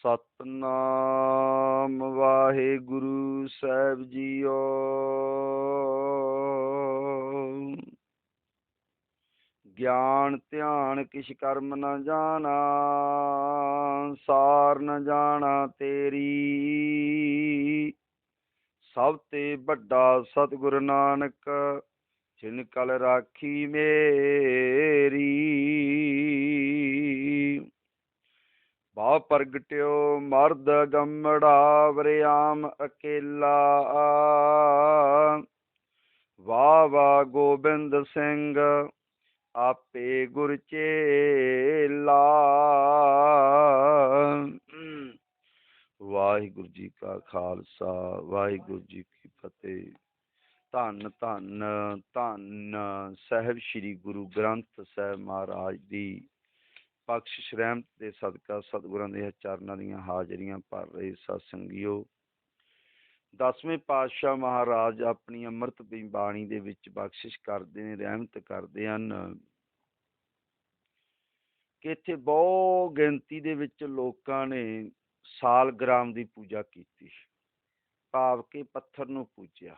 ਸਤਨਾਮ ਵਾਹਿਗੁਰੂ ਸਾਹਿਬ JIO. ਗਿਆਨ, ਧਿਆਨ ਕਿਛ ਕਰਮ ਨ ਜਾਣਾ, ਸਾਰ ਨ ਜਾਣਾ ਤੇਰੀ। ਸਭ ਤੇ ਵੱਡਾ ਸਤਿਗੁਰ ਨਾਨਕ, ਜਿਨ ਕਲ ਰਾਖੀ ਮੇਰੀ। ਬਾ ਪ੍ਰਗਟਿਓ ਮਰਦ ਗੰਮੜਾ ਵਰਿਆਮ ਅਕੇਲਾ। ਵਾ ਵਾ ਗੋਬਿੰਦ ਸਿੰਘ, ਆਪੇ ਗੁਰ ਚੇਲਾ। ਵਾਹਿਗੁਰੂ ਜੀ ਕਾ ਖਾਲਸਾ, ਵਾਹਿਗੁਰੂ ਜੀ ਕੀ ਫਤਿਹ। ਧੰਨ ਧੰਨ ਧੰਨ ਸਾਹਿਬ ਸ੍ਰੀ ਗੁਰੂ ਗ੍ਰੰਥ ਸਾਹਿਬ ਮਹਾਰਾਜ ਦੀ ਬਖਸ਼ਿਸ਼ ਰਹਿਮਤ ਦੇ ਸਦਕਾ ਸਤਿਗੁਰਾਂ ਦੇ ਚਰਨਾਂ ਦੀਆਂ ਹਾਜ਼ਰੀਆਂ ਭਰ ਰਹੇ ਸਤਸੰਗੀਓ। ਦਸਵੇਂ ਪਾਤਸ਼ਾਹ ਮਹਾਰਾਜ ਆਪਣੀ ਅੰਮ੍ਰਿਤ ਬਾਣੀ ਦੇ ਵਿੱਚ ਬਖਸ਼ਿਸ਼ ਕਰਦੇ ਨੇ, ਰਹਿਮਤ ਕਰਦੇ ਹਨ। ਕਿ ਇੱਥੇ ਬਹੁ ਗਿਣਤੀ ਦੇ ਵਿੱਚ ਲੋਕਾਂ ਨੇ ਸਾਲਗ੍ਰਾਮ ਦੀ ਪੂਜਾ ਕੀਤੀ। ਭਾਵ ਕਿ ਪੱਥਰ ਨੂੰ ਪੂਜਿਆ।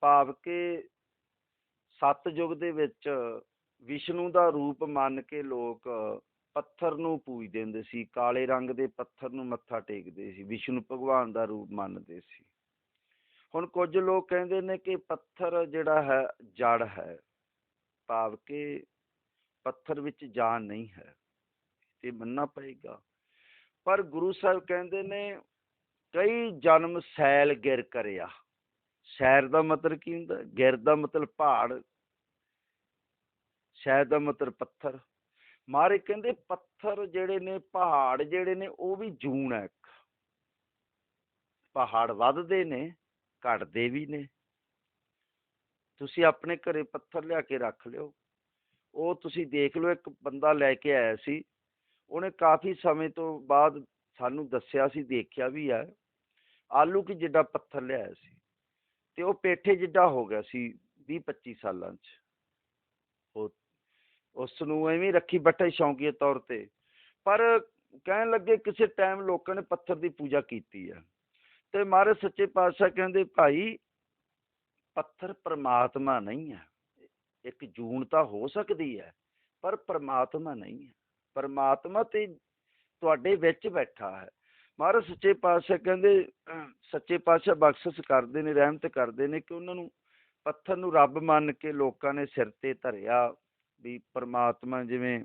ਭਾਵ ਕਿ ਸਤਜੁਗ ਦੇ ਵਿੱਚ ਵਿਸ਼ਨੂੰ ਦਾ ਰੂਪ ਮੰਨ ਕੇ ਲੋਕ ਪੱਥਰ ਨੂੰ ਪੂਜਦੇ ਹੁੰਦੇ ਸੀ, ਕਾਲੇ ਰੰਗ ਦੇ ਪੱਥਰ ਨੂੰ ਮੱਥਾ ਟੇਕਦੇ ਸੀ, ਵਿਸ਼ਨੂੰ ਭਗਵਾਨ ਦਾ ਰੂਪ ਮੰਨਦੇ ਸੀ। ਹੁਣ ਕੁਝ ਲੋਕ ਕਹਿੰਦੇ ਨੇ ਕਿ ਪੱਥਰ ਜਿਹੜਾ ਹੈ ਜੜ ਹੈ। ਭਾਵ ਕਿ ਪੱਥਰ ਵਿੱਚ ਜਾਨ ਨਹੀਂ ਹੈ। ਤੇ ਮੰਨਣਾ ਪਏਗਾ। ਪਰ ਗੁਰੂ ਸਾਹਿਬ ਕਹਿੰਦੇ ਨੇ, ਕਈ ਜਨਮ ਸੈਲ ਗਿਰ ਕਰਿਆ। ਸੈਰ ਦਾ ਮਤਲਬ ਕੀ ਹੁੰਦਾ? ਗਿਰ ਦਾ ਮਤਲਬ ਪਹਾੜ ਸ਼ਾਇਦ ਦਾ ਮਤਲਬ ਪੱਥਰ। ਮਾਰੇ ਕਹਿੰਦੇ ਪੱਥਰ ਜਿਹੜੇ ਨੇ, ਪਹਾੜ ਜਿਹੜੇ ਨੇ, ਉਹ ਵੀ ਜੂਨ ਹੈ ਪਹਾੜ ਵੱਧਦੇ ਨੇ, ਘਟਦੇ ਵੀ ਨੇ। ਤੁਸੀਂ ਆਪਣੇ ਘਰੇ ਪੱਥਰ ਲਿਆ ਕੇ ਰੱਖ ਲਿਓ। ਉਹ ਤੁਸੀਂ ਦੇਖ ਲਓ, ਇੱਕ ਬੰਦਾ ਲੈ ਕੇ ਆਇਆ ਸੀ। ਉਹਨੇ ਕਾਫੀ ਸਮੇਂ ਤੋਂ ਬਾਅਦ ਸਾਨੂੰ ਦੱਸਿਆ ਸੀ, ਦੇਖਿਆ ਵੀ ਹੈ। ਆਲੂ ਕੀ ਜਿੱਡਾ ਪੱਥਰ ਲਿਆਇਆ ਸੀ। ਤੇ ਉਹ ਪੇਠੇ ਜਿੱਡਾ ਹੋ ਗਿਆ ਸੀ 20 25 ਸਾਲਾਂ 'ਚ। ਉਹ ਉਸ ਨੂੰ ਐਵੇਂ ਰੱਖੀ ਬੈਠੇ ਸ਼ੌਂਕੀਏ ਤੌਰ ਤੇ। ਪਰ ਕਹਿਣ ਲੱਗੇ ਕਿਸੇ ਟਾਈਮ ਲੋਕਾਂ ਨੇ ਪੱਥਰ ਦੀ ਪੂਜਾ ਕੀਤੀ ਹੈ ਤੇ ਮਹਾਰਾਜ ਸੱਚੇ ਪਾਤਸ਼ਾਹ ਕਹਿੰਦੇ, ਭਾਈ, ਪੱਥਰ ਪ੍ਰਮਾਤਮਾ ਨਹੀਂ ਹੈ ਇੱਕ ਜੂਨ ਤਾਂ ਹੋ ਸਕਦੀ ਹੈ ਪਰ ਪ੍ਰਮਾਤਮਾ ਨਹੀਂ ਹੈ ਪਰਮਾਤਮਾ ਤੇ ਤੁਹਾਡੇ ਵਿੱਚ ਬੈਠਾ ਹੈ। ਮਹਾਰਾਜ ਸੱਚੇ ਪਾਤਸ਼ਾਹ ਕਹਿੰਦੇ, ਸੱਚੇ ਪਾਤਸ਼ਾਹ ਬਖਸ਼ਿਸ਼ ਕਰਦੇ ਨੇ, ਰਹਿਮਤ ਕਰਦੇ ਨੇ ਕਿ ਉਹਨਾਂ ਨੂੰ ਪੱਥਰ ਨੂੰ ਰੱਬ ਮੰਨ ਕੇ ਲੋਕਾਂ ਨੇ ਸਿਰ ਤੇ ਧਰਿਆ। ਵੀ ਪਰਮਾਤਮਾ ਜਿਵੇਂ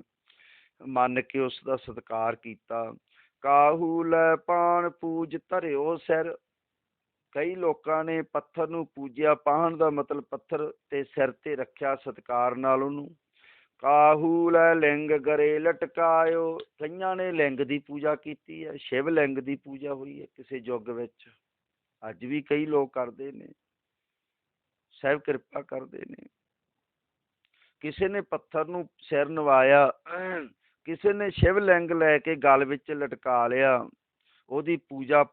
ਮੰਨ ਕੇ ਉਸ ਦਾ ਸਤਿਕਾਰ ਕੀਤਾ। ਕਾਹੂ ਲੈ ਪਾਣ ਪੂਜ ਧਰਿਓ ਸਿਰ। ਕਈ ਲੋਕਾਂ ਨੇ ਪੱਥਰ ਨੂੰ ਪੂਜਿਆ। ਪਾਣ ਦਾ ਮਤਲਬ ਪੱਥਰ ਤੇ ਸਿਰ ਤੇ ਰੱਖਿਆ ਸਤਿਕਾਰ ਨਾਲ ਉਹਨੂੰ। ਕਾਹੂ ਲੈ ਲਿੰਗ ਗਰੇ ਲਟਕਾਇਓ। ਕਈਆਂ ਨੇ ਲਿੰਗ ਦੀ ਪੂਜਾ ਕੀਤੀ ਹੈ। ਸ਼ਿਵ ਲਿੰਗ ਦੀ ਪੂਜਾ ਹੋਈ ਹੈ ਕਿਸੇ ਯੁੱਗ ਵਿੱਚ। ਅੱਜ ਵੀ ਕਈ ਲੋਕ ਕਰਦੇ ਨੇ। ਸਹਿਬ ਕਿਰਪਾ ਕਰਦੇ ਨੇ। ਕਿਸੇ ਨੇ ਪੱਥਰ ਨੂੰ ਸਿਰ ਨਵਾਇਆ, ਕਿਸੇ ਨੇ ਸ਼ਿਵ ਲਿੰਗ ਲੈ ਕੇ ਗਲ ਵਿੱਚ ਲਟਕਾ ਲਿਆ, ਉਹਦੀ ਪੂਜਾ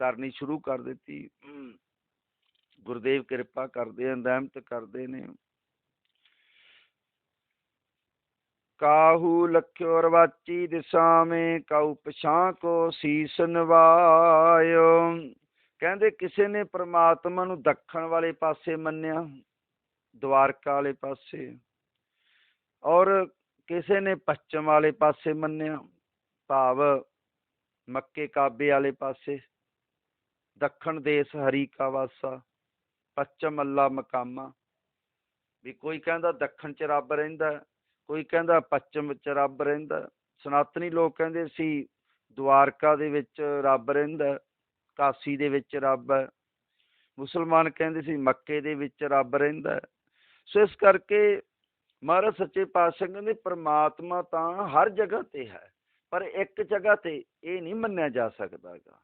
ਕਰਨੀ ਸ਼ੁਰੂ ਕਰ ਦਿੱਤੀ। ਗੁਰਦੇਵ ਕਿਰਪਾ ਕਰਦੇ ਹਨ, ਰਹਿਮਤ ਕਰਦੇ ਨੇ। ਕਾਹੂ ਲਖਿਓ ਰਵਾਚੀ ਦਿਸਾਵੇਂ ਕਉ ਪਛਾਂ ਕੋ ਸੀਸ ਨਵਾਇਓ। ਕਹਿੰਦੇ ਕਿਸੇ ਨੇ ਪ੍ਰਮਾਤਮਾ ਨੂੰ ਦੱਖਣ ਵਾਲੇ ਪਾਸੇ ਮੰਨਿਆ, ਦਵਾਰਕਾ ਵਾਲੇ ਪਾਸੇ। ਔਰ ਕਿਸੇ ਨੇ ਪੱਛਮ ਵਾਲੇ ਪਾਸੇ ਮੰਨਿਆ, ਭਾਵ ਮੱਕੇ ਕਾਬੇ ਵਾਲੇ ਪਾਸੇ, ਦੱਖਣ ਦੇਸ਼ ਹਰੀ ਕਾ ਵਾਸਾ, ਪੱਛਮ ਅੱਲਾ ਮਕਾਮਾ। ਵੀ ਕੋਈ ਕਹਿੰਦਾ ਦੱਖਣ ਚ ਰੱਬ ਰਹਿੰਦਾ, ਕੋਈ ਕਹਿੰਦਾ ਪੱਛਮ ਚ ਰੱਬ ਰਹਿੰਦਾ। ਸਨਾਤਨੀ ਲੋਕ ਕਹਿੰਦੇ ਸੀ, ਦੁਆਰਕਾ ਦੇ ਵਿੱਚ ਰੱਬ ਰਹਿੰਦਾ, ਕਾਸੀ ਦੇ ਵਿੱਚ ਰੱਬ ਹੈ। ਮੁਸਲਮਾਨ ਕਹਿੰਦੇ ਸੀ, ਮੱਕੇ ਦੇ ਵਿੱਚ ਰੱਬ ਰਹਿੰਦਾ ਸੋ ਇਸ ਕਰਕੇ ਮਹਾਰਾਜ ਸੱਚੇ ਪਾਤਸ਼ਾਹ ਕਹਿੰਦੇ ਪ੍ਰਮਾਤਮਾ ਤਾਂ ਹਰ ਜਗ੍ਹਾ ਤੇ ਹੈ, ਪਰ ਇੱਕ ਜਗ੍ਹਾ ਤੇ ਇਹ ਨਹੀਂ ਮੰਨਿਆ ਜਾ ਸਕਦਾਗਾ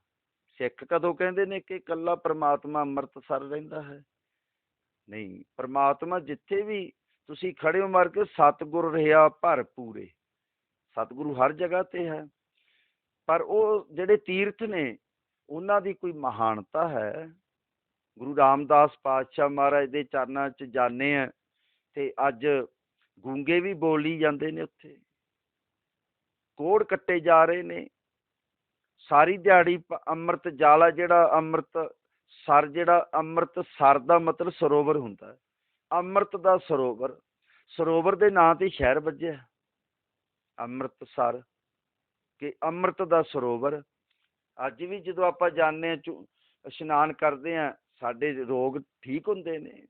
ਸਿੱਖ ਕਦੋਂ ਕਹਿੰਦੇ ਨੇ ਕਿ ਇਕੱਲਾ ਪ੍ਰਮਾਤਮਾ ਅੰਮ੍ਰਿਤਸਰ ਰਹਿੰਦਾ ਹੈ? ਨਹੀਂ, ਪ੍ਰਮਾਤਮਾ ਜਿੱਥੇ ਵੀ ਤੁਸੀਂ ਖੜੇ ਹੋ ਮਰ ਕੇ ਸਤਿਗੁਰ ਰਿਹਾ ਭਰ ਪੂਰੇ। ਸਤਿਗੁਰੂ ਹਰ ਜਗ੍ਹਾ ਤੇ ਹੈ। ਪਰ ਉਹ ਜਿਹੜੇ ਤੀਰਥ ਨੇ, ਉਹਨਾਂ ਦੀ ਕੋਈ ਮਹਾਨਤਾ ਹੈ? ਗੁਰੂ ਰਾਮਦਾਸ ਪਾਤਸ਼ਾਹ ਮਹਾਰਾਜ ਦੇ ਚਰਨਾਂ 'ਚ ਜਾਣੇ ਆ ਤੇ ਅੱਜ ਗੂੰਗੇ ਵੀ ਬੋਲੀ ਜਾਂਦੇ ਨੇ ਉੱਥੇ। ਕੋੜ ਕੱਟੇ ਜਾ ਰਹੇ ਨੇ। ਸਾਰੀ ਦਿਹਾੜੀ ਅੰਮ੍ਰਿਤ ਜਾਲਾ ਜਿਹੜਾ ਅੰਮ੍ਰਿਤ ਸਰ ਜਿਹੜਾ ਅੰਮ੍ਰਿਤ ਸਰ ਦਾ ਮਤਲਬ ਸਰੋਵਰ ਹੁੰਦਾ ਅੰਮ੍ਰਿਤ ਦਾ ਸਰੋਵਰ ਸਰੋਵਰ ਦੇ ਨਾਂ ਤੇ ਸ਼ਹਿਰ ਵੱਜਿਆ। ਅੰਮ੍ਰਿਤਸਰ ਕਿ ਅੰਮ੍ਰਿਤ ਦਾ ਸਰੋਵਰ। ਅੱਜ ਵੀ ਜਦੋਂ ਆਪਾਂ ਜਾਂਦੇ ਹਾਂ ਚੁ- ਇਸ਼ਨਾਨ ਕਰਦੇ ਹਾਂ, ਸਾਡੇ ਰੋਗ ਠੀਕ ਹੁੰਦੇ ਨੇ।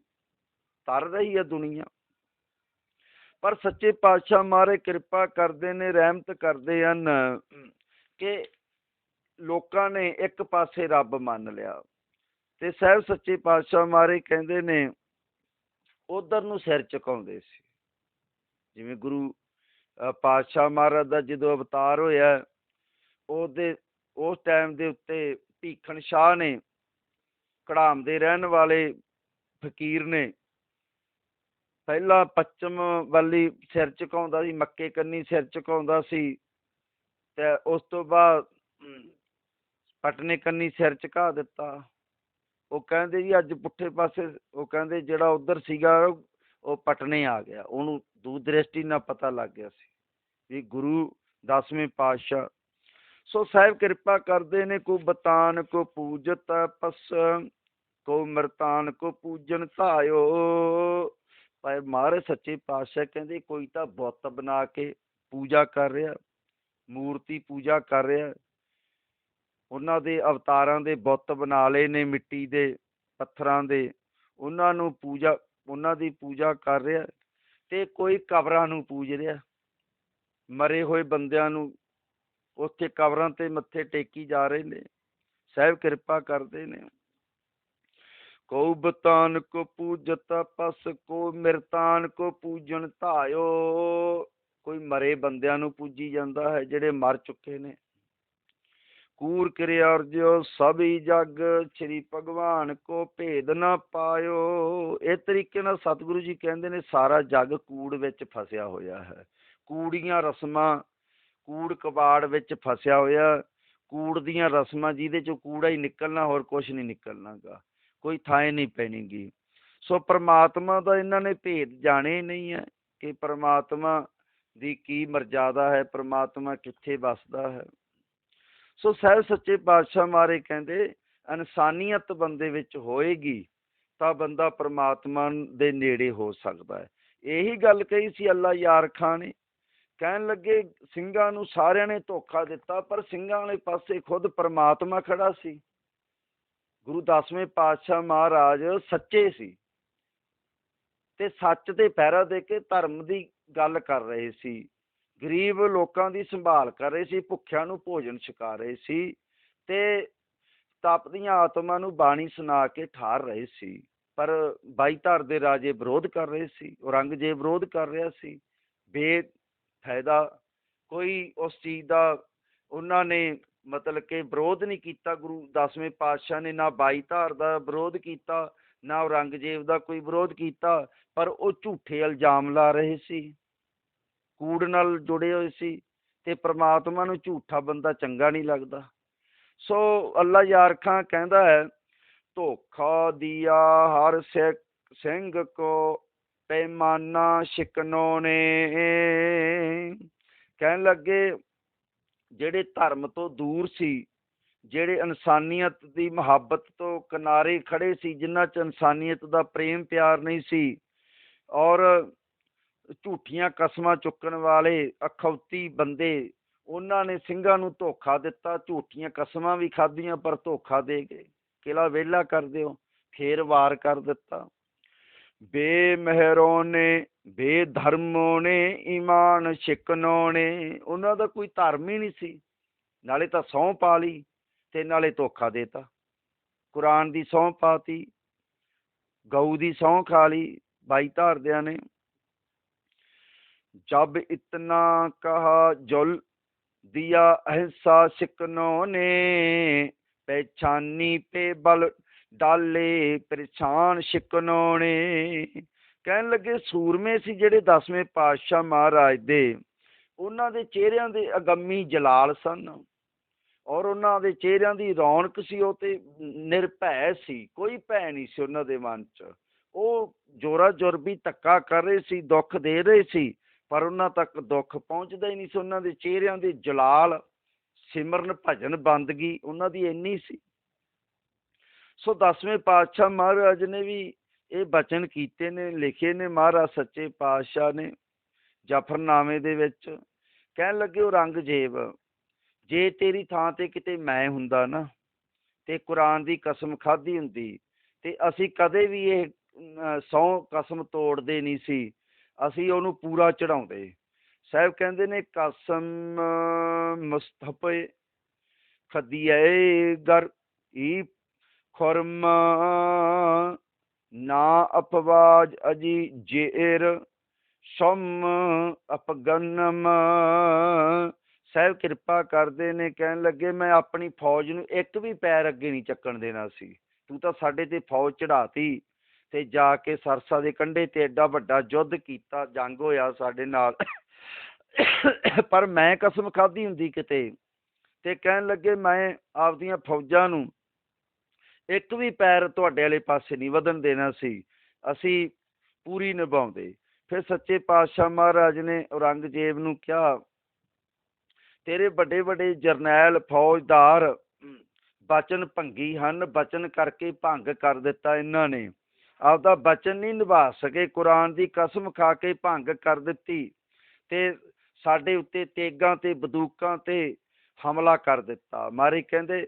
ਤਰ ਰਹੀ ਹੈ ਦੁਨੀਆ। ਪਰ ਸੱਚੇ ਪਾਤਸ਼ਾਹ ਮਾਰੇ ਕਿਰਪਾ ਕਰਦੇ ਨੇ, ਰਹਿਮਤ ਕਰਦੇ ਹਨ ਕਿ ਲੋਕਾਂ ਨੇ ਇੱਕ ਪਾਸੇ ਰੱਬ ਮੰਨ ਲਿਆ। ਤੇ ਸਹਿਬ ਸੱਚੇ ਪਾਤਸ਼ਾਹ ਮਾਰੇ ਕਹਿੰਦੇ ਨੇ, ਉਧਰ ਨੂੰ ਸਿਰ ਝੁਕਾਉਂਦੇ ਸੀ। ਜਿਵੇਂ ਗੁਰੂ ਪਾਤਸ਼ਾਹ ਮਹਾਰਾਜ ਦਾ ਜਦੋਂ ਅਵਤਾਰ ਹੋਇਆ, ਉਹਦੇ, ਉਸ ਟਾਈਮ ਦੇ ਉੱਤੇ ਭੀਖਣ ਸ਼ਾਹ ਨੇ ਕੜਾਮ ਦੇ ਰਹਿਣ ਵਾਲੇ ਫਕੀਰ ਨੇ ਪਹਿਲਾਂ ਪੱਛਮ ਵੱਲੀ ਸਿਰ ਝੁਕਾਉਂਦਾ ਸੀ, ਮੱਕੇ ਕੰਨੀ ਸਿਰ ਝੁਕਾਉਂਦਾ ਸੀ ਤੇ ਉਸ ਤੋਂ ਬਾਅਦ ਪਟਨੇ ਕੰਨੀ ਸਿਰ ਝੁਕਾ ਦਿੱਤਾ। ਉਹ ਕਹਿੰਦੇ ਜੀ, ਅੱਜ ਪੁੱਠੇ ਪਾਸੇ, ਉਹ ਕਹਿੰਦੇ ਜਿਹੜਾ ਉਧਰ ਸੀਗਾ, ਉਹ ਪਟਨੇ ਆ ਗਿਆ। ਉਹਨੂੰ ਦੂਰ ਦ੍ਰਿਸ਼ਟੀ ਨਾਲ ਪਤਾ ਲੱਗ ਗਿਆ ਸੀ ਵੀ ਗੁਰੂ ਦਸਵੇਂ ਪਾਤਸ਼ਾਹ। ਸੋ ਸਾਹਿਬ ਕਿਰਪਾ ਕਰਦੇ ਨੇ, ਕੋ ਬਤਾਨ, ਕੋ ਪੂਜਤ, ਪਸ, ਕੋ ਮਰਤਾਨ, ਕੋ ਪੂਜਨ ਧਾਇਓ। ਪਰ ਮਹਾਰਾਜ ਸੱਚੇ ਪਾਤਸ਼ਾਹ ਕਹਿੰਦੇ ਕੋਈ ਤਾਂ ਬੁੱਤ ਬਣਾ ਕੇ ਪੂਜਾ ਕਰ ਰਿਹਾ, ਮੂਰਤੀ ਪੂਜਾ ਕਰ ਰਿਹਾ। ਉਹਨਾਂ ਦੇ ਅਵਤਾਰਾਂ ਦੇ ਬੁੱਤ ਬਣਾ ਲਏ ਨੇ ਮਿੱਟੀ ਦੇ, ਪੱਥਰਾਂ ਦੇ। ਉਹਨਾਂ ਨੂੰ ਪੂਜਾ, ਉਹਨਾਂ ਦੀ ਪੂਜਾ ਕਰ ਰਿਹਾ ਤੇ ਕੋਈ ਕਬਰਾਂ ਨੂੰ ਪੂਜ ਰਿਹਾ। ਮਰੇ ਹੋਏ ਬੰਦਿਆਂ ਨੂੰ ਉੱਥੇ ਕਬਰਾਂ ਤੇ ਮੱਥੇ ਟੇਕੀ ਜਾ ਰਹੇ ਨੇ। ਸਾਹਿਬ ਕਿਰਪਾ ਕਰਦੇ ਨੇ। ਕੋ ਬਤਾਨ ਕੋ ਪੂਜਤ ਪਸ ਕੋ ਮਿਰਤਾਨ ਕੋ ਪੂਜਨ ਧਾਇਓ। ਕੋਈ ਮਰੇ ਬੰਦਿਆਂ ਨੂੰ ਪੂਜੀ ਜਾਂਦਾ ਹੈ ਜਿਹੜੇ ਮਰ ਚੁੱਕੇ ਨੇ। ਕੂਰ ਕਿਰਿਆ ਅਰਜਿਓ, ਸਭੀ ਜਗ ਸ੍ਰੀ ਭਗਵਾਨ ਕੋ ਭੇਦ ਨਾ ਪਾਇਓ। ਇਹ ਤਰੀਕੇ ਨਾਲ ਸਤਿਗੁਰੂ ਜੀ ਕਹਿੰਦੇ ਨੇ, ਸਾਰਾ ਜਗ ਕੂੜ ਵਿੱਚ ਫਸਿਆ ਹੋਇਆ ਹੈ। ਕੂੜੀਆਂ ਰਸਮਾਂ, ਕੂੜ ਕਬਾੜ ਵਿੱਚ ਫਸਿਆ ਹੋਇਆ। ਕੂੜ ਦੀਆਂ ਰਸਮਾਂ ਜਿਹਦੇ ਚੋਂ ਕੂੜਾ ਹੀ ਨਿਕਲਣਾ, ਹੋਰ ਕੁਝ ਨਹੀਂ ਨਿਕਲਣਾਗਾ। ਕੋਈ ਥਾਂ ਨਹੀਂ ਪੈਣੀਗੀ। ਸੋ ਪ੍ਰਮਾਤਮਾ ਦਾ ਇਹਨਾਂ ਨੇ ਭੇਦ ਜਾਣੇ ਨਹੀਂ ਹੈ ਕਿ ਪ੍ਰਮਾਤਮਾ ਦੀ ਕੀ ਮਰਜ਼ਾਦਾ ਹੈ, ਪ੍ਰਮਾਤਮਾ ਕਿੱਥੇ ਵੱਸਦਾ ਹੈ। ਸੋ ਸਹਿਬ ਸੱਚੇ ਪਾਤਸ਼ਾਹ ਮਾਰੇ ਕਹਿੰਦੇ, ਇਨਸਾਨੀਅਤ ਬੰਦੇ ਵਿੱਚ ਹੋਏਗੀ ਤਾਂ ਬੰਦਾ ਪ੍ਰਮਾਤਮਾ ਦੇ ਨੇੜੇ ਹੋ ਸਕਦਾ ਹੈ। ਇਹੀ ਗੱਲ ਕਹੀ ਸੀ ਅੱਲਾ ਯਾਰ ਖਾਂ ਨੇ। ਕਹਿਣ ਲੱਗੇ, ਸਿੰਘਾਂ ਨੂੰ ਸਾਰਿਆਂ ਨੇ ਧੋਖਾ ਦਿੱਤਾ, ਪਰ ਸਿੰਘਾਂ ਵਾਲੇ ਪਾਸੇ ਖੁਦ ਪ੍ਰਮਾਤਮਾ ਖੜਾ ਸੀ। ਗੁਰੂ ਦਸਵੇਂ ਪਾਤਸ਼ਾਹ ਮਹਾਰਾਜ ਸੱਚੇ ਸੀ ਤੇ ਸੱਚ ਤੇ ਪਹਿਰਾ ਦੇ ਕੇ ਧਰਮ ਦੀ ਗੱਲ ਕਰ ਰਹੇ ਸੀ, ਗਰੀਬ ਲੋਕਾਂ ਦੀ ਸੰਭਾਲ ਕਰ ਰਹੇ ਸੀ, ਭੁੱਖਿਆਂ ਨੂੰ ਭੋਜਨ ਛਕਾ ਰਹੇ ਸੀ ਤੇ ਤਪਦੀਆਂ ਆਤਮਾ ਨੂੰ ਬਾਣੀ ਸੁਣਾ ਕੇ ਠਾਰ ਰਹੇ ਸੀ, ਪਰ ਬਾਈ ਧਰ ਦੇ ਰਾਜੇ ਵਿਰੋਧ ਕਰ ਰਹੇ ਸੀ, ਔਰੰਗਜ਼ੇਬ ਵਿਰੋਧ ਕਰ ਰਿਹਾ ਸੀ ਬੇ ਫਾਇਦਾ ਕੋਈ ਉਸ ਚੀਜ਼ ਦਾ ਉਹਨਾਂ ਨੇ ਮਤਲਬ ਕਿ ਵਿਰੋਧ ਨਹੀਂ ਕੀਤਾ, ਗੁਰੂ ਦਸਵੇਂ ਪਾਤਸ਼ਾਹ ਨੇ ਨਾ ਬਾਈ ਧਾਰ ਦਾ ਵਿਰੋਧ ਕੀਤਾ, ਨਾ ਔਰੰਗਜ਼ੇਬ ਦਾ ਕੋਈ ਵਿਰੋਧ ਕੀਤਾ, ਪਰ ਉਹ ਝੂਠੇ ਇਲਜ਼ਾਮ ਲਾ ਰਹੇ ਸੀ, ਕੂੜ ਨਾਲ ਜੁੜੇ ਹੋਏ ਸੀ ਤੇ ਪ੍ਰਮਾਤਮਾ ਨੂੰ ਝੂਠਾ ਬੰਦਾ ਚੰਗਾ ਨਹੀਂ ਲੱਗਦਾ। ਸੋ ਅੱਲਾ ਯਾਰ ਖਾਂ ਕਹਿੰਦਾ ਹੈ, ਧੋਖਾ ਦਿਆ ਹਰ ਸਿੱਖ, ਸਿੰਘ ਕੋ ਪੈਮਾਨਾ ਸ਼ਿਕਨੋ ਨੇ। ਕਹਿਣ ਲੱਗੇ ਜਿਹੜੇ ਧਰਮ ਤੋਂ ਦੂਰ ਸੀ, ਜਿਹੜੇ ਇਨਸਾਨੀਅਤ ਦੀ ਮੁਹੱਬਤ ਤੋਂ ਕਿਨਾਰੇ ਖੜੇ ਸੀ, ਜਿਨ੍ਹਾਂ 'ਚ ਇਨਸਾਨੀਅਤ ਦਾ ਪ੍ਰੇਮ ਪਿਆਰ ਨਹੀਂ ਸੀ ਔਰ ਝੂਠੀਆਂ ਕਸਮਾਂ ਚੁੱਕਣ ਵਾਲੇ ਅਖੌਤੀ ਬੰਦੇ, ਉਹਨਾਂ ਨੇ ਸਿੰਘਾਂ ਨੂੰ ਧੋਖਾ ਦਿੱਤਾ, ਝੂਠੀਆਂ ਕਸਮਾਂ ਵੀ ਖਾਧੀਆਂ ਪਰ ਧੋਖਾ ਦੇ ਗਏ। ਕਿਲਾ ਵਿਹਲਾ ਕਰ ਦਿਓ, ਫੇਰ ਵਾਰ ਕਰ ਦਿੱਤਾ। ਬੇਮਹਿਰੋਂ ਨੇ ਬੇਧਰਮੋਂ ਨੇ ਈਮਾਨ ਸ਼ਿਕਨੋਂ ਨੇ। ਉਹਨਾਂ ਦਾ ਕੋਈ ਧਰਮ ਹੀ ਨਹੀਂ ਸੀ। ਨਾਲੇ ਤਾਂ ਸਹੁੰ ਪਾ ਲਈ ਤੇ ਨਾਲੇ ਧੋਖਾ ਦੇਤਾ। ਕੁਰਾਨ ਦੀ ਸਹੁੰ ਪਾਤੀ ਗਊ ਦੀ ਸਹੁੰ ਖਾ ਲਈ ਬਾਈ ਧਾਰਦਿਆਂ ਨੇ। ਜਬ ਇਤਨਾ ਕਹਾ ਜੁਲ ਦਿਆ ਅਹਿਸਾ ਸਿਕਨੋਂ ਨੇ। ਪਹਿਚਾਨੀ ਪੇ ਬਲ ਡਾਲੇ ਪਰੇਸ਼ਾਨ ਸ਼ਿਕਨੋਂ ਨੇ। ਕਹਿਣ ਲੱਗੇ ਸੂਰਮੇ ਸੀ ਜਿਹੜੇ ਦਸਵੇਂ ਪਾਤਸ਼ਾਹ ਮਹਾਰਾਜ ਦੇ, ਉਹਨਾਂ ਦੇ ਚਿਹਰਿਆਂ ਦੇ ਅਗੰਮੀ ਜਲਾਲ ਸਨ ਔਰ ਉਹਨਾਂ ਦੇ ਚਿਹਰਿਆਂ ਦੀ ਰੌਣਕ ਸੀ, ਉਹ ਤੇ ਨਿਰਭੈ ਸੀ, ਕੋਈ ਭੈ ਨਹੀਂ ਸੀ ਉਹਨਾਂ ਦੇ ਮਨ 'ਚ। ਉਹ ਜੋਰਾ ਜੁਰ ਧੱਕਾ ਕਰ ਰਹੇ ਸੀ, ਦੁੱਖ ਦੇ ਰਹੇ ਸੀ, ਪਰ ਉਹਨਾਂ ਤੱਕ ਦੁੱਖ ਪਹੁੰਚਦਾ ਹੀ ਨਹੀਂ ਸੀ। ਉਹਨਾਂ ਦੇ ਚਿਹਰਿਆਂ ਦੇ ਜਲਾਲ, ਸਿਮਰਨ ਭਜਨ ਬੰਦਗੀ ਉਹਨਾਂ ਦੀ ਇੰਨੀ ਸੀ। ਸੋ ਦਸਵੇਂ ਪਾਤਸ਼ਾਹ ਮਹਾਰਾਜ ਨੇ ਵੀ ਇਹ ਬਚਨ ਕੀਤੇ ਨੇ, ਲਿਖੇ ਨੇ ਮਹਾਰਾਜ ਸੱਚੇ ਪਾਤਸ਼ਾਹ ਨੇ ਜਫਰਨਾਮੇ ਦੇ ਵਿੱਚ। ਕਹਿਣ ਲੱਗੇ ਔਰੰਗਜ਼ੇਬ ਜੇ ਤੇਰੀ ਥਾਂ ਤੇ ਕਿਤੇ ਮੈਂ ਹੁੰਦਾ ਨਾ, ਤੇ ਕੁਰਾਨ ਦੀ ਕਸਮ ਖਾਧੀ ਹੁੰਦੀ, ਤੇ ਅਸੀਂ ਕਦੇ ਵੀ ਇਹ ਸੌ ਕਸਮ ਤੋੜਦੇ ਨਹੀਂ ਸੀ, ਅਸੀਂ ਉਹਨੂੰ ਪੂਰਾ ਚੜਾਉਂਦੇ ਸਾਹਿਬ ਕਹਿੰਦੇ ਨੇ, ਕਸਮ ਮੁਸਤਫੇ ਖਦੀਏ ਗਰ, ਈ ਖੁਰਮ ਨਾ ਅਪਵਾਜ ਅਜੀ ਜੇਰ, ਸਮ ਅਪਗਨਮ। ਸਾਹਿਬ ਕਿਰਪਾ ਕਰਦੇ ਨੇ, ਕਹਿਣ ਲੱਗੇ ਮੈਂ ਆਪਣੀ ਫੌਜ ਨੂੰ ਇੱਕ ਵੀ ਪੈਰ ਅੱਗੇ ਨਹੀਂ ਚੱਕਣ ਦੇਣਾ ਸੀ। ਤੂੰ ਤਾਂ ਸਾਡੇ ਤੇ ਫੌਜ ਚੜਾਤੀ ਤੇ ਜਾ ਕੇ ਸਰਸਾ ਦੇ ਕੰਢੇ ਤੇ ਐਡਾ ਵੱਡਾ ਯੁੱਧ ਕੀਤਾ, ਜੰਗ ਹੋਇਆ ਸਾਡੇ ਨਾਲ। ਪਰ ਮੈਂ ਕਸਮ ਖਾਧੀ ਹੁੰਦੀ ਕਿਤੇ ਤੇ ਕਹਿਣ ਲੱਗੇ ਮੈਂ ਆਪਦੀਆਂ ਫੌਜਾਂ ਨੂੰ ਇੱਕ ਵੀ ਪੈਰ ਤੁਹਾਡੇ ਵਾਲੇ ਪਾਸੇ ਨਹੀਂ ਵਧਣ ਦੇਣਾ ਸੀ। ਅਸੀਂ ਪੂਰੀ ਨਿਭਾਉਂਦੇ। ਫਿਰ ਸੱਚੇ ਪਾਤਸ਼ਾਹ ਮਹਾਰਾਜ ਨੇ ਔਰੰਗਜ਼ੇਬ ਨੂੰ ਕਿਹਾ, ਤੇਰੇ ਵੱਡੇ ਵੱਡੇ ਜਰਨੈਲ, ਫੌਜਦਾਰ ਬਚਨ ਭੰਗੀ ਹਨ। ਬਚਨ ਕਰਕੇ ਭੰਗ ਕਰ ਦਿੱਤਾ ਇਹਨਾਂ ਨੇ। ਆਪਦਾ ਬਚਨ ਨਹੀਂ ਨਿਭਾ ਸਕੇ। ਕੁਰਾਨ ਦੀ ਕਸਮ ਖਾ ਕੇ ਭੰਗ ਕਰ ਦਿੱਤੀ ਤੇ ਸਾਡੇ ਉੱਤੇ ਤੇਗਾਂ ਤੇ ਬੰਦੂਕਾਂ ਤੇ ਹਮਲਾ ਕਰ ਦਿੱਤਾ। ਮਾਰੇ ਕਹਿੰਦੇ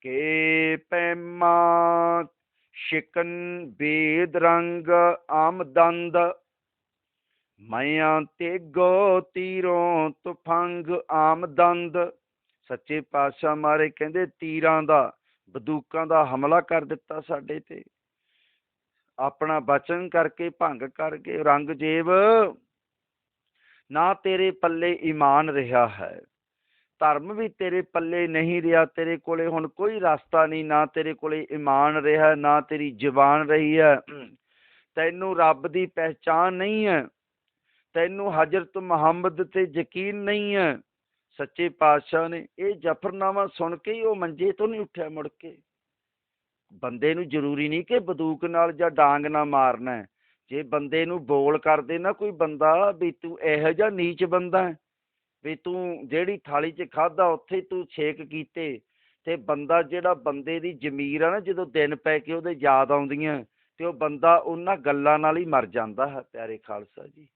ਕਿ ਪੈਮਾ, ਸ਼ਿਕਨ ਬੇਦ ਰੰਗ ਆਮਦੰਦ ਮਾਇਆ ਤੇ ਗੋ ਤੀਰੋਂ ਤੁਫੰਗ ਆਮਦੰਦ ਸੱਚੇ ਪਾਤਸ਼ਾਹ ਮਾਰੇ ਕਹਿੰਦੇ ਤੀਰਾਂ ਦਾ, ਬੰਦੂਕਾਂ ਦਾ ਹਮਲਾ ਕਰ ਦਿੱਤਾ ਸਾਡੇ ਤੇ। ਆਪਣਾ ਬਚਨ ਕਰਕੇ, ਭੰਗ ਕਰਕੇ ਔਰੰਗਜ਼ੇਬ ਨਾ ਤੇਰੇ ਪੱਲੇ ਈਮਾਨ ਰਿਹਾ ਹੈ। ਧਰਮ ਵੀ ਤੇਰੇ ਪੱਲੇ ਨਹੀਂ ਰਿਹਾ, ਤੇਰੇ ਕੋਲੇ ਹੁਣ ਕੋਈ ਰਸਤਾ ਨਹੀਂ, ਨਾ ਤੇਰੇ ਕੋਲੇ ਈਮਾਨ ਰਿਹਾ, ਨਾ ਤੇਰੀ ਜ਼ੁਬਾਨ ਰਹੀ ਹੈ। ਤੈਨੂੰ ਰੱਬ ਦੀ ਪਹਿਚਾਨ ਨਹੀਂ ਹੈ। ਤੈਨੂੰ ਹਜ਼ਰਤ ਮੁਹੰਮਦ ਤੇ ਯਕੀਨ ਨਹੀਂ ਹੈ। ਸੱਚੇ ਪਾਤਸ਼ਾਹ ਨੇ ਇਹ ਜਫਰਨਾਮਾ ਸੁਣ ਕੇ ਹੀ ਉਹ ਮੰਜੇ ਤੋਂ ਨਹੀਂ ਉੱਠਿਆ ਮੁੜ ਕੇ। ਬੰਦੇ ਨੂੰ ਜ਼ਰੂਰੀ ਨਹੀਂ ਕਿ ਬੰਦੂਕ ਨਾਲ ਜਾਂ ਡਾਂਗ ਨਾਲ ਮਾਰਨਾ ਜੇ ਬੰਦੇ ਨੂੰ ਬੋਲ ਕਰਦੇ ਨਾ ਕੋਈ ਬੰਦਾ ਵੀ ਤੂੰ ਇਹੋ ਜਿਹਾ ਨੀਚ ਬੰਦਾ ਹੈ ਵੀ ਤੂੰ ਜਿਹੜੀ ਥਾਲੀ 'ਚ ਖਾਦਾ ਉੱਥੇ ਤੂੰ ਛੇਕ ਕੀਤੇ ਤੇ ਬੰਦਾ ਜਿਹੜਾ ਬੰਦੇ ਦੀ ਜ਼ਮੀਰ ਆ ਨਾ, ਜਦੋਂ ਦਿਨ ਪੈ ਕੇ ਉਹਦੇ ਯਾਦ ਆਉਂਦੀਆਂ ਤੇ ਉਹ ਬੰਦਾ ਉਹਨਾਂ ਗੱਲਾਂ ਨਾਲ ਹੀ ਮਰ ਜਾਂਦਾ ਹੈ, ਪਿਆਰੇ ਖਾਲਸਾ ਜੀ।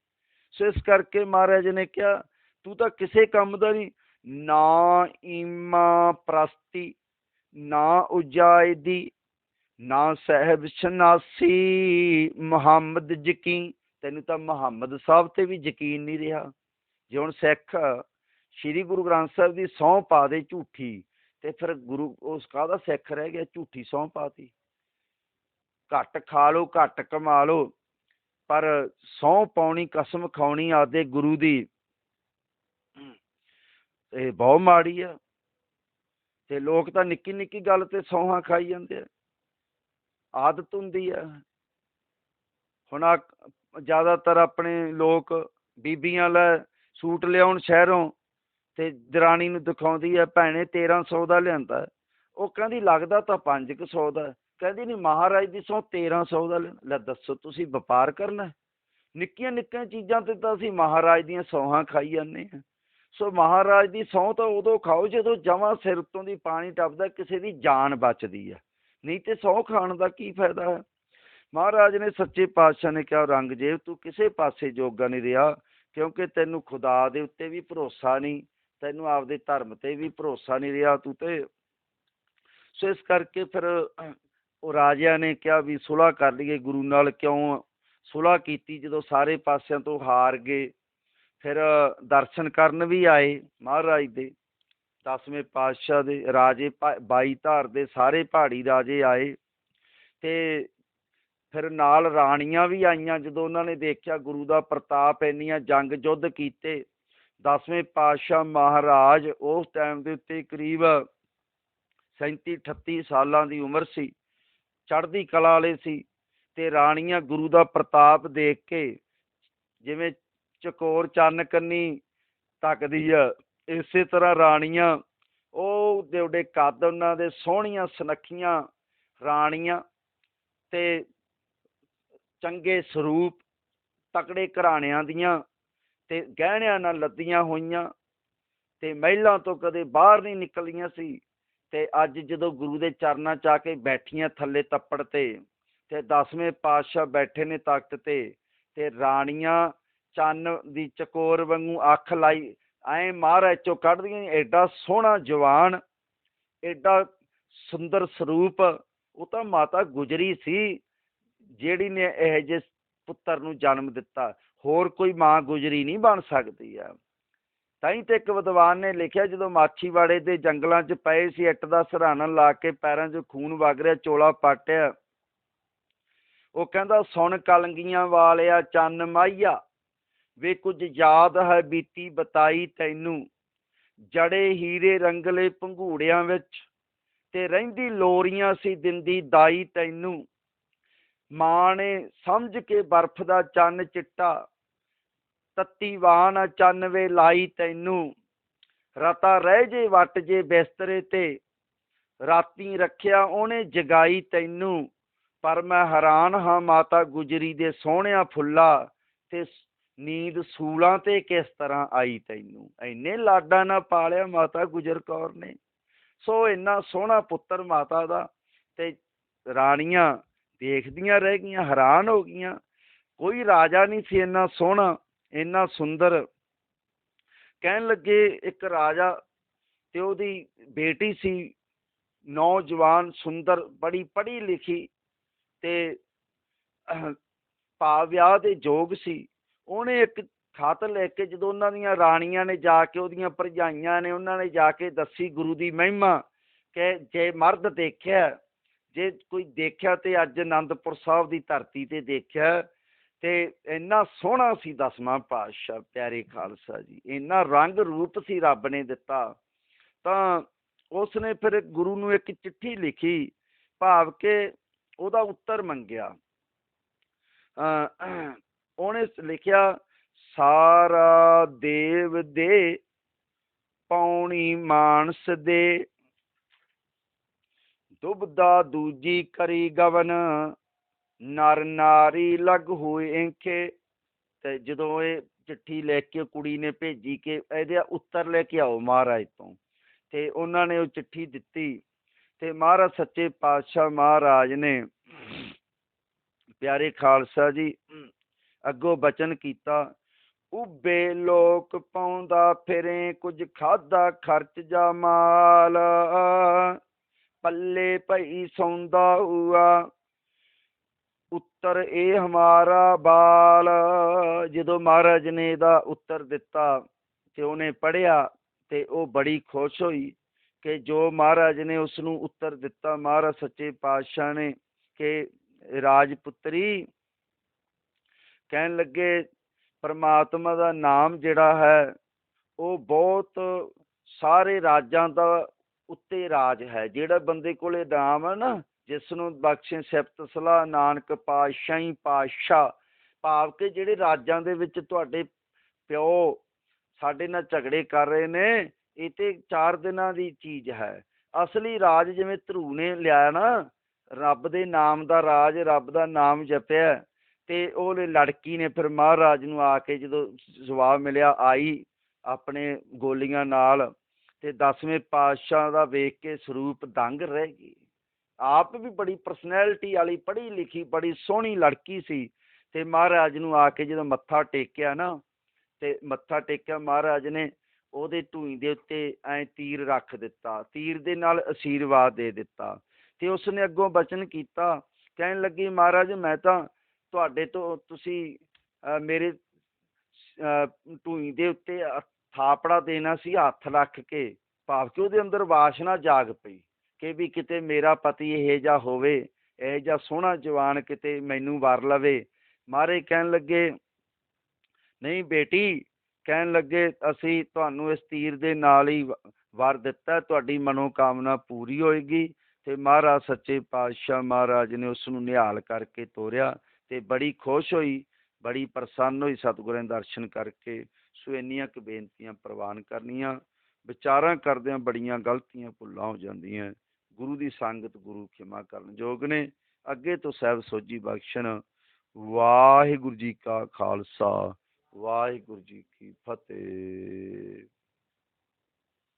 ਸੋ ਇਸ ਕਰਕੇ ਮਹਾਰਾਜ ਨੇ ਕਿਹਾ, ਤੂੰ ਤਾਂ ਕਿਸੇ ਕੰਮ ਦਾ ਨਹੀਂ, ਨਾ ਈਮਾ ਪ੍ਰਸਤੀ, ਨਾ ਉਜਾਇਦੀ, ਨਾ ਸਹਿਬ ਸ਼ਨਾਸੀ ਮੁਹੰਮਦ ਜਕੀ ਤੈਨੂੰ ਤਾਂ ਮੁਹੰਮਦ ਸਾਹਿਬ ਤੇ ਵੀ ਯਕੀਨ ਨਹੀਂ ਰਿਹਾ। ਜੇ ਹੁਣ ਸਿੱਖ ਸ੍ਰੀ ਗੁਰੂ ਗ੍ਰੰਥ ਸਾਹਿਬ ਦੀ ਸਹੁੰ ਪਾ ਦੇ ਝੂਠੀ, ਤੇ ਫਿਰ ਗੁਰੂ ਉਸ ਕਾਹਦਾ ਸਿੱਖ ਰਹਿ ਗਿਆ ਝੂਠੀ ਸਹੁੰ ਪਾਤੀ ਘੱਟ ਖਾ ਲੋ ਘੱਟ ਕਮਾ ਲੋ ਪਰ ਸਹੁੰ ਪਾਉਣੀ, ਕਸਮ ਖਾਉਣੀ ਆਦੇ ਗੁਰੂ ਦੀ ਇਹ ਬਹੁਤ ਮਾੜੀ ਆ। ਤੇ ਲੋਕ ਤਾਂ ਨਿੱਕੀ ਨਿੱਕੀ ਗੱਲ ਤੇ ਸੌਹਾਂ ਖਾਈ ਜਾਂਦੇ ਆ। ਆਦਤ ਹੁੰਦੀ ਆ। ਹੁਣ ਆ ਜ਼ਿਆਦਾਤਰ ਆਪਣੇ ਲੋਕ ਬੀਬੀਆਂ ਲੈ ਸੂਟ ਲਿਆਉਣ ਸ਼ਹਿਰੋਂ ਤੇ ਦਰਾਣੀ ਨੂੰ ਦਿਖਾਉਂਦੀ ਆ, ਭੈਣੇ 1300 ਦਾ ਲਿਆਂਦਾ ਉਹ ਕਹਿੰਦੀ, ਲੱਗਦਾ ਤਾਂ 500 ਦਾ ਕਹਿੰਦੀ, ਨਹੀਂ, ਮਹਾਰਾਜ ਦੀ ਸੌ 1300 ਦਾ ਲੈ ਦੱਸੋ, ਤੁਸੀਂ ਵਪਾਰ ਕਰਨਾ ਨਿੱਕੀਆਂ ਨਿੱਕੀਆਂ ਚੀਜ਼ਾਂ ਤੇ ਤਾਂ ਅਸੀਂ ਮਹਾਰਾਜ ਦੀਆਂ ਸੌਹਾਂ ਖਾਈ ਜਾਂਦੇ ਆ ਸੋ ਮਹਾਰਾਜ ਦੀ ਸਹੁੰ ਤਾਂ ਉਦੋਂ ਖਾਓ ਜਦੋਂ ਜਮਾ ਸਿਰ ਤੋਂ ਦੀ ਪਾਣੀ ਟੱਪਦਾ, ਕਿਸੇ ਦੀ ਜਾਨ ਬਚਦੀ ਆ। ਨਹੀਂ ਤੇ ਸਹੁੰ ਖਾਣ ਦਾ ਕੀ ਫਾਇਦਾ ਹੈ? ਮਹਾਰਾਜ ਨੇ ਸੱਚੇ ਪਾਤਸ਼ਾਹ ਨੇ ਕਿਹਾ ਰੰਗਜੇਬ ਤੂੰ ਕਿਸੇ ਪਾਸੇ ਜੋਗਾ ਨਹੀਂ ਰਿਹਾ। ਕਿਉਂਕਿ ਤੈਨੂੰ ਖੁਦਾ ਦੇ ਉੱਤੇ ਵੀ ਭਰੋਸਾ ਨਹੀਂ, ਤੈਨੂੰ ਆਪਦੇ ਧਰਮ ਤੇ ਵੀ ਭਰੋਸਾ ਨਹੀਂ ਰਿਹਾ ਤੂੰ ਤੇ। ਸੋ ਇਸ ਕਰਕੇ ਫਿਰ ਉਹ ਰਾਜਿਆਂ ਨੇ ਕਿਹਾ ਵੀ ਸੁਲ੍ਹਾ ਕਰ ਲਈਏ, ਗੁਰੂ ਨਾਲ ਕਿਉਂ ਸੁਲ੍ਹਾ ਕੀਤੀ, ਜਦੋਂ ਸਾਰੇ ਪਾਸਿਆਂ ਤੋਂ ਹਾਰ ਗਏ। ਫਿਰ ਦਰਸ਼ਨ ਕਰਨ ਵੀ ਆਏ ਮਹਾਰਾਜ ਦੇ। ਦਸਵੇਂ ਪਾਤਸ਼ਾਹ ਦੇ ਰਾਜੇ ਬਾਈ ਧਾਰ ਦੇ ਸਾਰੇ ਪਹਾੜੀ ਰਾਜੇ ਆਏ। ਤੇ ਫਿਰ ਨਾਲ ਰਾਣੀਆਂ ਵੀ ਆਈਆਂ, ਜਦੋਂ ਉਹਨਾਂ ਨੇ ਦੇਖਿਆ ਗੁਰੂ ਦਾ ਪ੍ਰਤਾਪ ਇੰਨੀਆਂ ਜੰਗ ਯੁੱਧ ਕੀਤੇ, ਦਸਵੇਂ ਪਾਤਸ਼ਾਹ ਮਹਾਰਾਜ ਉਸ ਟਾਈਮ ਦੇ ਉੱਤੇ ਕਰੀਬ 37 38 ਸਾਲਾਂ ਦੀ ਉਮਰ ਸੀ, ਚੜ੍ਹਦੀ ਕਲਾ ਵਾਲੇ ਸੀ ਤੇ ਰਾਣੀਆਂ ਗੁਰੂ ਦਾ ਪ੍ਰਤਾਪ ਦੇਖ ਕੇ ਜਿਵੇਂ ਚਕੋਰ ਚੰਨ ਕੰਨੀ ਤੱਕਦੀ ਆ, ਇਸੇ ਤਰ੍ਹਾਂ ਰਾਣੀਆਂ, ਉਹ ਦੇਵਡੇ ਕੱਦ ਉਹਨਾਂ ਦੇ ਸੋਹਣੀਆਂ ਸੁਨੱਖੀਆਂ ਰਾਣੀਆਂ ਤੇ ਚੰਗੇ ਸਰੂਪ ਤਕੜੇ ਘਰਾਣਿਆਂ ਦੀਆਂ ਤੇ ਗਹਿਣਿਆਂ ਨਾਲ ਲੱਦੀਆਂ ਹੋਈਆਂ ਤੇ ਮਹਿਲਾਂ ਤੋਂ ਕਦੇ ਬਾਹਰ ਨਹੀਂ ਨਿਕਲੀਆਂ ਸੀ ਤੇ ਅੱਜ ਜਦੋਂ ਗੁਰੂ ਦੇ ਚਰਨਾਂ 'ਚ ਆ ਕੇ ਬੈਠੀਆਂ ਥੱਲੇ ਤੱਪੜ ਤੇ ਤੇ ਦਸਵੇਂ ਪਾਤਸ਼ਾਹ ਬੈਠੇ ਨੇ ਤਖਤ ਤੇ ਤੇ ਰਾਣੀਆਂ ਚੰਨ ਦੀ ਚਕੋਰ ਵਾਂਗੂ ਅੱਖ ਲਾਈ ਐ ਮਹਾਰਾਜ ਚੋਂ ਕੱਢਦੀਆਂ ਸੀ, ਐਡਾ ਸੋਹਣਾ ਜਵਾਨ ਐਡਾ ਸੁੰਦਰ ਸਰੂਪ ਉਹ ਤਾਂ ਮਾਤਾ ਗੁਜਰੀ ਸੀ। ਜਿਹੜੀ ਨੇ ਇਹ ਜੇ ਪੁੱਤਰ ਨੂੰ ਜਨਮ ਦਿੱਤਾ, ਹੋਰ ਕੋਈ ਮਾਂ ਗੁਜਰੀ ਨਹੀਂ ਬਣ ਸਕਦੀ ਆ। ਤਾਂ ਹੀ ਤੇ ਇੱਕ ਵਿਦਵਾਨ ਨੇ ਲਿਖਿਆ, ਜਦੋਂ ਮਾਛੀਵਾੜੇ ਦੇ ਜੰਗਲਾਂ 'ਚ ਪਏ ਸੀ, ਇੱਟ ਦਾ ਸਰਾਣਾ ਲਾ ਕੇ ਪੈਰਾਂ 'ਚ ਖੂਨ ਵਗ ਰਿਹਾ, ਚੋਲਾ ਪਾਟਿਆ। ਉਹ ਕਹਿੰਦਾ, ਸੁਣ ਕਲੰਗੀਆਂ ਵਾਲਿਆ, ਚੰਨ ਮਾਈਆ, ਵੇ ਕੁਝ ਯਾਦ ਹੈ ਬੀਤੀ ਬਤਾਈ ਤੈਨੂੰ। ਜੜੇ ਹੀਰੇ ਰੰਗਲੇ ਪੰਘੂੜਿਆਂ ਵਿੱਚ ਤੇ ਰਹਿੰਦੀ ਲੋਰੀਆਂ ਸੀ ਦਿੰਦੀ ਦਾਈ ਤੈਨੂੰ। ਮਾਂ ਨੇ ਸਮਝ ਕੇ ਬਰਫ਼ ਦਾ ਚੰਨ ਚਿੱਟਾ, ਤੱਤੀ ਵਾਨ ਚੰਨ ਵੇ ਲਾਈ ਤੈਨੂੰ। ਰਤਾ ਰਹਿ ਜੇ ਵੱਟ ਜੇ ਬਿਸਤਰੇ ਤੇ, ਰਾਤੀ ਰੱਖਿਆ ਉਹਨੇ ਜਗਾਈ ਤੈਨੂੰ। ਪਰ ਮੈਂ ਹੈਰਾਨ ਹਾਂ ਮਾਤਾ ਗੁਜਰੀ ਦੇ ਸੋਹਣਿਆ ਫੁੱਲਾ ਤੇ ਨੀਂਦ ਸੂਲਾਂ ਤੇ ਕਿਸ ਤਰ੍ਹਾਂ ਆਈ ਤੈਨੂੰ। ਐਨੇ ਲਾਡਾਂ ਨਾਲ ਪਾਲਿਆ ਮਾਤਾ ਗੁਜਰ ਕੌਰ ਨੇ। ਸੋ ਇੰਨਾ ਸੋਹਣਾ ਪੁੱਤਰ ਮਾਤਾ ਦਾ ਤੇ ਰਾਣੀਆਂ ਦੇਖਦੀਆਂ ਰਹਿ ਗਈਆਂ ਹੈਰਾਨ ਹੋ ਗਈਆਂ। ਕੋਈ ਰਾਜਾ ਨਹੀਂ ਸੀ ਇੰਨਾ ਸੋਹਣਾ ਇੰਨਾ ਸੁੰਦਰ। ਕਹਿਣ ਲੱਗੇ ਇੱਕ ਰਾਜਾ ਤੇ ਉਹਦੀ ਬੇਟੀ ਸੀ ਨੌਜਵਾਨ ਸੁੰਦਰ ਬੜੀ ਪੜ੍ਹੀ ਲਿਖੀ ਤੇ ਅਹ, ਭਾਵ ਵਿਆਹ ਦੇ ਯੋਗ ਸੀ। ਉਹਨੇ ਇੱਕ ਖਤ ਲੈ ਕੇ ਜਦੋਂ ਉਹਨਾਂ ਦੀਆਂ ਰਾਣੀਆਂ ਨੇ ਜਾ ਕੇ ਉਹਦੀਆਂ ਭਰਜਾਈਆਂ ਨੇ ਉਹਨਾਂ ਨੇ ਜਾ ਕੇ ਦੱਸੀ ਗੁਰੂ ਦੀ ਮਹਿਮਾ ਕਿ ਜੇ ਮਰਦ ਦੇਖਿਆ ਜੇ ਕੋਈ ਦੇਖਿਆ ਤੇ ਅੱਜ ਆਨੰਦਪੁਰ ਸਾਹਿਬ ਦੀ ਧਰਤੀ ਤੇ ਦੇਖਿਆ ਤੇ ਇੰਨਾ ਸੋਹਣਾ ਸੀ ਦਸਵਾਂ ਪਾਤਸ਼ਾਹ, ਪਿਆਰੇ ਖਾਲਸਾ ਜੀ, ਇੰਨਾ ਰੰਗ ਰੂਪ ਸੀ ਰੱਬ ਨੇ ਦਿੱਤਾ, ਤਾਂ ਉਸ ਨੇ ਫਿਰ ਗੁਰੂ ਨੂੰ ਇੱਕ ਚਿੱਠੀ ਲਿਖੀ, ਭਾਵ ਕਿ ਉਹਦਾ ਉੱਤਰ ਮੰਗਿਆ। ਅਹ ਉਹਨੇ ਲਿਖਿਆ, ਸਾਰਾ ਦੇਵ ਦੇ ਪੌਣੀ ਮਾਨਸ ਦੇ ਦੁਬਦਾ ਦੂਜੀ ਕਰੀ ਗਵਨ। ਨਰ ਨਾਰੀ ਲਗ ਹੋਏ ਇੰਖੇ ਤੇ ਜਦੋਂ ਇਹ ਚਿੱਠੀ ਲੈ ਕੇ ਕੁੜੀ ਨੇ ਭੇਜੀ ਕਿ ਇਹਦੇ ਉੱਤਰ ਲੈ ਕੇ ਆਓ ਮਹਾਰਾਜ ਤੋਂ, ਤੇ ਉਹਨਾਂ ਨੇ ਉਹ ਚਿੱਠੀ ਦਿੱਤੀ। ਤੇ ਮਹਾਰਾਜ, ਸੱਚੇ ਪਾਤਸ਼ਾਹ ਮਹਾਰਾਜ ਨੇ ਪਿਆਰੇ ਖਾਲਸਾ ਜੀ, ਅੱਗੋਂ ਬਚਨ ਕੀਤਾ, ਉਬੇ ਲੋਕ ਪਾਉਂਦਾ ਫਿਰੇ, ਕੁਝ ਖਾਦਾ ਖਰਚ ਜਾ ਮਾਲ। ਪੱਲੇ ਪਈ ਸੌਂਦਾ ਹੁਆ ਉੱਤਰ ਇਹ ਹਮਾਰਾ ਬਾਲ। ਜਦੋਂ ਮਹਾਰਾਜ ਨੇ ਇਹਦਾ ਉੱਤਰ ਦਿੱਤਾ ਤੇ ਉਹਨੇ ਪੜਿਆ ਤੇ ਉਹ ਬੜੀ ਖੁਸ਼ ਹੋਈ ਕਿ ਜੋ ਮਹਾਰਾਜ ਨੇ ਉਸ ਨੂੰ ਉੱਤਰ ਦਿੱਤਾ, ਮਹਾਰਾਜ ਸੱਚੇ ਪਾਤਸ਼ਾਹ ਨੇ ਕਿ ਰਾਜਪੁੱਤਰੀ ਕਹਿਣ ਲੱਗੇ, ਪਰਮਾਤਮਾ ਦਾ ਨਾਮ ਜਿਹੜਾ ਹੈ, ਉਹ ਬਹੁਤ ਸਾਰੇ ਰਾਜਾਂ ਦਾ ਉੱਤੇ ਰਾਜ ਹੈ। ਜਿਹੜਾ ਬੰਦੇ ਕੋਲੇ ਨਾਮ ਹੈ ਨਾ ਜਿਸ ਨੂੰ ਬਖਸ਼ੇ ਸਿਫਤ ਸਲਾਹ, ਨਾਨਕ ਪਾਤਸ਼ਾਹੀ, ਪਾਤਸ਼ਾਹ, ਭਾਵ ਕਿ ਜਿਹੜੇ ਰਾਜਾਂ ਦੇ ਵਿੱਚ ਤੁਹਾਡੇ ਪਿਓ ਸਾਡੇ ਨਾਲ ਝਗੜੇ ਕਰ ਰਹੇ ਨੇ, ਇਹ ਤੇ ਚਾਰ ਦਿਨਾਂ ਦੀ ਚੀਜ਼ ਹੈ। ਅਸਲੀ ਰਾਜ ਜਿਵੇਂ ਧਰੂ ਨੇ ਲਿਆ ਨਾ, ਰੱਬ ਦੇ ਨਾਮ ਦਾ ਰਾਜ, ਰੱਬ ਦਾ ਨਾਮ ਜਪਿਆ, ਤੇ ਉਹਨੇ ਲੜਕੀ ਨੇ ਫਿਰ ਮਹਾਰਾਜ ਨੂੰ ਆ ਕੇ ਜਦੋਂ ਜਵਾਬ ਮਿਲਿਆ, ਆਈ ਆਪਣੇ ਗੋਲੀਆਂ ਨਾਲ। ਤੇ ਦਸਵੇਂ ਪਾਤਸ਼ਾਹ ਦਾ ਵੇਖ ਕੇ ਸਰੂਪ ਦੰਗ ਰਹਿ ਗਈ। ਆਪ ਵੀ ਬੜੀ ਪਰਸਨੈਲਿਟੀ ਵਾਲੀ ਪੜ੍ਹੀ ਲਿਖੀ ਬੜੀ ਸੋਹਣੀ ਲੜਕੀ ਸੀ ਤੇ ਮਹਾਰਾਜ ਨੂੰ ਆ ਕੇ ਜਦੋਂ ਮੱਥਾ ਟੇਕਿਆ ਨਾ ਤੇ ਮੱਥਾ ਟੇਕਿਆ ਮਹਾਰਾਜ ਨੇ ਉਹਦੇ ਢੂਈ ਦੇ ਉੱਤੇ ਐ ਤੀਰ ਰੱਖ ਦਿੱਤਾ। ਤੀਰ ਦੇ ਨਾਲ ਅਸ਼ੀਰਵਾਦ ਦੇ ਦਿੱਤਾ ਤੇ ਉਸ ਨੇ ਅੱਗੋਂ ਬਚਨ ਕੀਤਾ ਕਹਿਣ ਲੱਗੀ ਮਹਾਰਾਜ ਮੈਂ ਤਾਂ ਤੁਹਾਡੇ ਤੋਂ ਤੁਸੀਂ ਮੇਰੇ ਅਹ, ਢੂਈ ਦੇ ਉੱਤੇ ਥਾਪੜਾ ਦੇਣਾ ਸੀ, ਹੱਥ ਰੱਖ ਕੇ। ਭਾਵ ਕਿ ਉਹਦੇ ਅੰਦਰ ਵਾਸ਼ਨਾ ਜਾਗ ਪਈ ਕਿ ਵੀ ਕਿਤੇ ਮੇਰਾ ਪਤੀ ਇਹ ਜਿਹਾ ਹੋਵੇ, ਇਹ ਜਿਹਾ ਸੋਹਣਾ ਜਵਾਨ ਕਿਤੇ ਮੈਨੂੰ ਵਰ ਲਵੇ। ਮਾਰੇ ਕਹਿਣ ਲੱਗੇ, ਨਹੀਂ ਬੇਟੀ, ਕਹਿਣ ਲੱਗੇ, ਅਸੀਂ ਤੁਹਾਨੂੰ ਇਸ ਤੀਰ ਦੇ ਨਾਲ ਹੀ ਵ- ਵਰ ਦਿੱਤਾ, ਤੁਹਾਡੀ ਮਨੋਕਾਮਨਾ ਪੂਰੀ ਹੋਏਗੀ। ਤੇ ਮਹਾਰਾਜ, ਸੱਚੇ ਪਾਤਸ਼ਾਹ ਮਹਾਰਾਜ ਨੇ ਉਸ ਨੂੰ ਨਿਹਾਲ ਕਰਕੇ ਤੋਰਿਆ ਤੇ ਬੜੀ ਖੁਸ਼ ਹੋਈ, ਬੜੀ ਪ੍ਰਸੰਨ ਹੋਈ, ਸਤਿਗੁਰਾਂ ਦੇ ਦਰਸ਼ਨ ਕਰਕੇ। ਸੋ ਇੰਨੀਆਂ ਕੁ ਬੇਨਤੀਆਂ ਪ੍ਰਵਾਨ ਕਰਨੀਆਂ, ਵਿਚਾਰਾਂ ਕਰਦਿਆਂ ਬੜੀਆਂ ਗਲਤੀਆਂ ਭੁੱਲਾਂ ਹੋ ਜਾਂਦੀਆਂ। ਗੁਰੂ ਦੀ ਸੰਗਤ ਗੁਰੂ ਖਿਮਾ ਕਰਨ ਯੋਗ ਨੇ। ਅੱਗੇ ਤੋਂ ਸਹਿਬ ਸੋਜੀ ਬਖਸ਼ਣ। ਵਾਹਿਗੁਰੂ ਜੀ ਕਾ ਖਾਲਸਾ, ਵਾਹਿਗੁਰੂ ਜੀ ਕੀ ਫਤਿਹ।